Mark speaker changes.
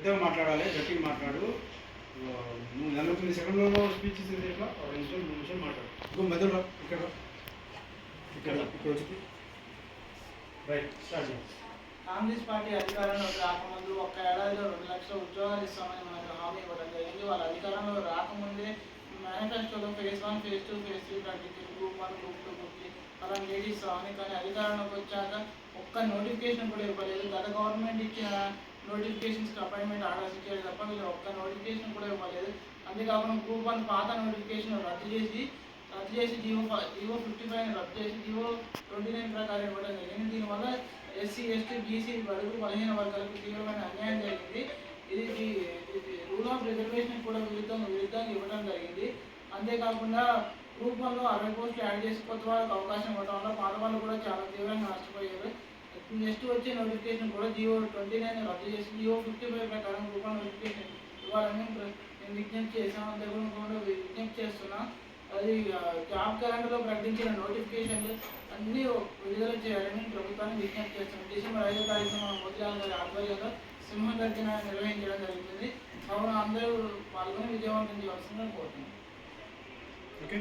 Speaker 1: పెద్దగా మాట్లాడాలి గట్టిగా మాట్లాడు. నువ్వు నలభై తొమ్మిది సెకండ్లలో స్పీచ్ ఇచ్చింది ఇట్లా ఒక రెండు నిమిషాలు మూడు నిమిషాలు మాట్లాడు. ఇంకో మధ్యలో రా, ఇక్కడ ఇక్కడ ఇక్కడ వచ్చి. రైట్ స్టార్ట్ చేయండి
Speaker 2: కాంగ్రెస్ పార్టీ అధికారంలోకి రాకముందు ఒక్క ఏడాదిలో రెండు లక్షల ఉద్యోగాలు ఇస్తామని మనకు హామీ ఇవ్వడం జరిగింది. వాళ్ళ అధికారంలో రాకముందే మేనిఫెస్టోలో phase one phase two phase three ప్రకటించారు group one group two group three అలా లేడీ అని కానీ అధికారంలోకి వచ్చాక ఒక్క నోటిఫికేషన్ కూడా ఇవ్వలేదు. గత గవర్నమెంట్ ఇచ్చిన నోటిఫికేషన్స్కి అపాయింట్మెంట్ ఆర్డర్స్ ఇచ్చారు తప్ప వీళ్ళు ఒక్క నోటిఫికేషన్ కూడా ఇవ్వలేదు. అంతేకాకుండా గ్రూప్ వన్ పాత నోటిఫికేషన్ రద్దు చేసి రద్దు చేసి జీవో జీవో ఫిఫ్టీ ఫైవ్ రద్దు చేసి జీవో ట్వంటీ నైన్ ప్రకారం ఇవ్వడం జరిగింది. దీనివల్ల ఎస్సీ ఎస్టీ బీసీ బడుగు బలహీన వర్గాలకు తీవ్రమైన అన్యాయం జరిగింది. ఇది ఇది రూల్ ఆఫ్ రిజర్వేషన్ కూడా విరుద్ధంగా విరుద్ధంగా ఇవ్వడం జరిగింది. అంతేకాకుండా గ్రూప్ అరవై పోస్టులు యాడ్ చేసి కొత్త వాళ్ళకి అవకాశం ఇవ్వడం వల్ల పాత వాళ్ళు కూడా చాలా తీవ్రంగా నష్టపోయారు. నెక్స్ట్ వచ్చే నోటిఫికేషన్ కూడా జియో ట్వంటీ నైన్ రద్దు చేసి జియో ఫిఫ్టీ ఫైవ్ ప్రకారం గ్రూప్ నోటిఫికేషన్ ఇవ్వాలని నేను విజ్ఞప్తి చేశాను. అంతేకాకుండా కూడా విజ్ఞప్తి చేస్తున్నా. అది జాబ్ క్యాలెండర్లో ప్రకటించిన నోటిఫికేషన్లు అన్నీ విడుదల చేయాలని ప్రభుత్వాన్ని విజ్ఞప్తి చేస్తున్నాం. డిసెంబర్ ఐదో తారీఖున మన మోతిలాల్ గారి ఆధ్వర్యంలో సింహగర్జన నిర్వహించడం జరుగుతుంది. కావున అందరూ పాల్గొని విజయవంతం చేయవలసిందని కోరుతున్నాం
Speaker 1: ఓకే.